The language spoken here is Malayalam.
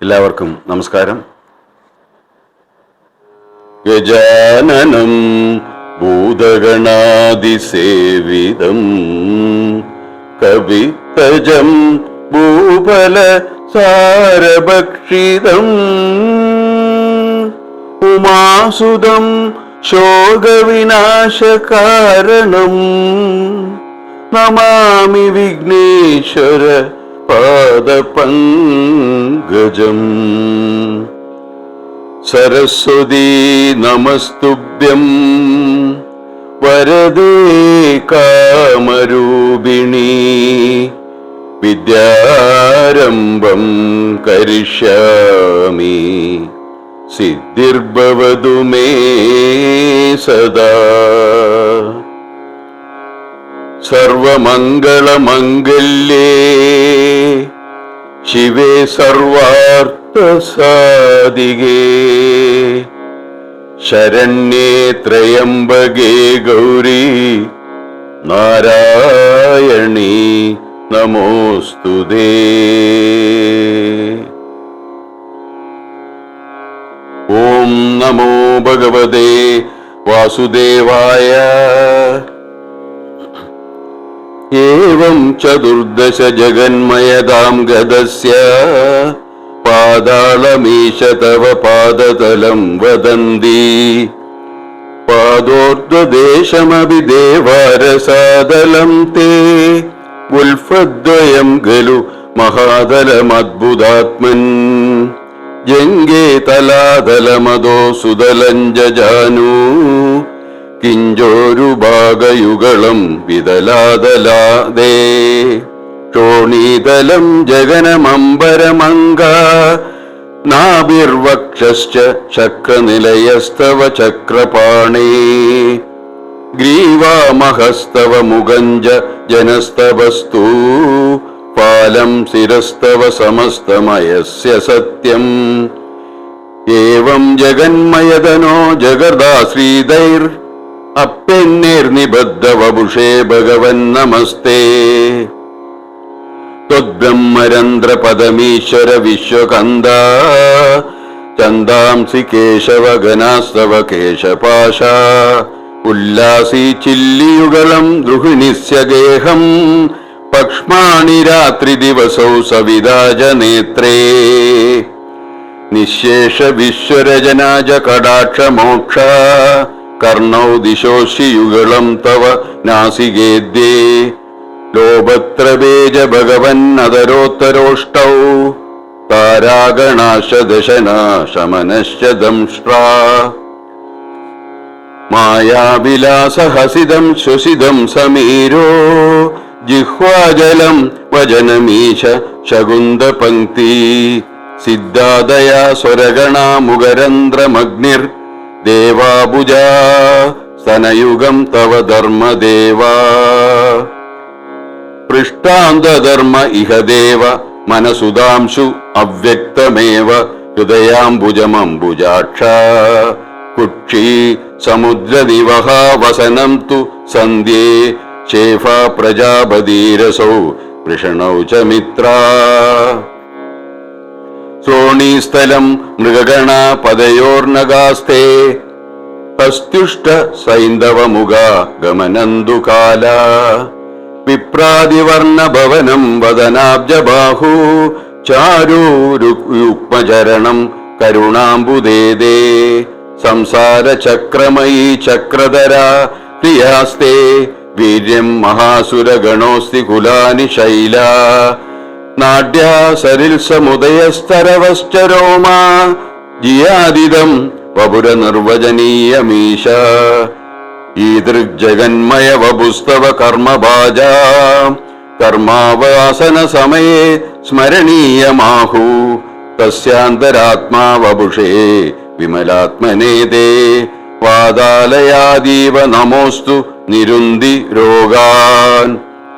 എല്ലാവർക്കും നമസ്കാരം. ഗജാനനം ഭൂതഗണാതിസേവിതം കവിത്തജം ഭൂപല സാരഭക്ഷിതം ഉമാസുതം ശോകവിനാശകാരണം നമാമി വിഘ്നേശ്വര പാദപങ്കജം. സരസ്വതീ നമസ്തുഭ്യം. വരദേ കാമരൂപിണി. വിദ്യാരംഭം കരിഷ്യാമി. സിദ്ധിർഭവതു മേ സദാ. സർവമംഗളമംഗല്യേ. ശിവേ സർവാർത്ഥസാധികേ. ശരണ്യേ ത്രയംബകേ ഗൗരി. നാരായണീ നമോസ്തുതേ ഓം നമോ ഭഗവതേ വാസുദേവായ ഏവം ചതുർദശ ജഗന്മയതാം ഗതസ്യ പാതാളമീശ തവ പാദതലം വദന്തി പാദോർദ്ദേശമപി ദേവാരസാദലം തേ ഉൽഫദ്വയം ഖലു മഹാതലമദ്ഭുതാത്മൻ ജംഗേ തലാതലമതോ സുതലഞ്ജാനൂ കിഞ്ചോരുഭാഗയുഗളം വിതലാതലാതെ. ക്ഷോണീതലം ജഗനമംബരമംഗ നാഭിർവക്ഷശ്ച ചക്രനിലയസ്തവ ചക്രപാണേ. ഗ്രീവാമഹസ്തവ മുഗഞ്ച ജനസ്തവസ്തു. പാലം ശിരസ്തവ സമസ്തമയസ്യ സത്യം. ഏവം ജഗന്മയതനോ ജഗദാശ്രീതൈർ അപ്പെന്നേർനിബദ്ധവപുഷേ ഭഗവൻ നമസ്തേ ചന്ദാംസി കേശവഗനാസ്തവ കേശപാശ. ഉല്ലാസി ചില്ലിയുഗളം ദ്രുഹിണിസ്യഗേഹം പക്ഷ്മാണി രാത്രി ദിവസൗ സവിതാജ നേത്രേ നിശേഷ വിശ്വരജനാജ കടാക്ഷ മോക്ഷ കർണൗ ദിശോശിയുഗളം തവ നാസികേദ്യേ. ലോപത്രബേജ ഭഗവൻ അതരോത്തരോഷ്ടൗ. താരാഗണാശ ദശനാശമനശ്ച ദംഷ്ട്രാ മായാവിലാസഹസിതം ശ്വസിതം സമീരോ. ജിഹ്വാജലം വചനമീശ ശകുന്ദ പങ്ക്തി സിദ്ധാദയാ സ്വരഗണാ ദേവാബുജാ സനയുഗം തവ ധർമ്മദേവാ. പൃഷ്ടാന്തധർമ്മ ഇഹ ദേവ മനസുതാംശു അവ്യക്തമേവ ഹൃദയാംബുജമംബുജാക്ഷ. കുക്ഷി സമുദ്രദിവഹ വസനം തു സന്ധ്യേ ശേഫ പ്രജാപതിരസൗ വൃഷണൗ ച മിത്രാ. ശ്രോണീസ്ഥലം മൃഗഗണ പദയോർനഗാസ്തേ ഗമനന്തുകാല വിപ്രാതിവർണ ഭവനം വദനാബ്ജബാഹു. ചാരൂരുക്മചരണം കരുണാംബുദേദേ. സംസാര ചക്രമയി ചക്രധര പ്രിയാസ്തേ വീര്യം മഹാസുരഗണോസ്തി കുലാനി ശൈല നാട്യാ സരിൽ സമുദയസ്തരവശ്ചരോമാ ജിയാതിതം വപുര നിർവചനീയമീശ ഈദൃഗ്ജഗന്മയ വപുസ്തവ കർമ്മഭാജ കർമാവാസന സമയേ സ്മരണീയമാഹു. തസ്യാന്തരാത്മാ വിമലാത്മനേതേ. വാതാലയാദീവ നമോസ്തു നിരുന്തി രോഗാൻ.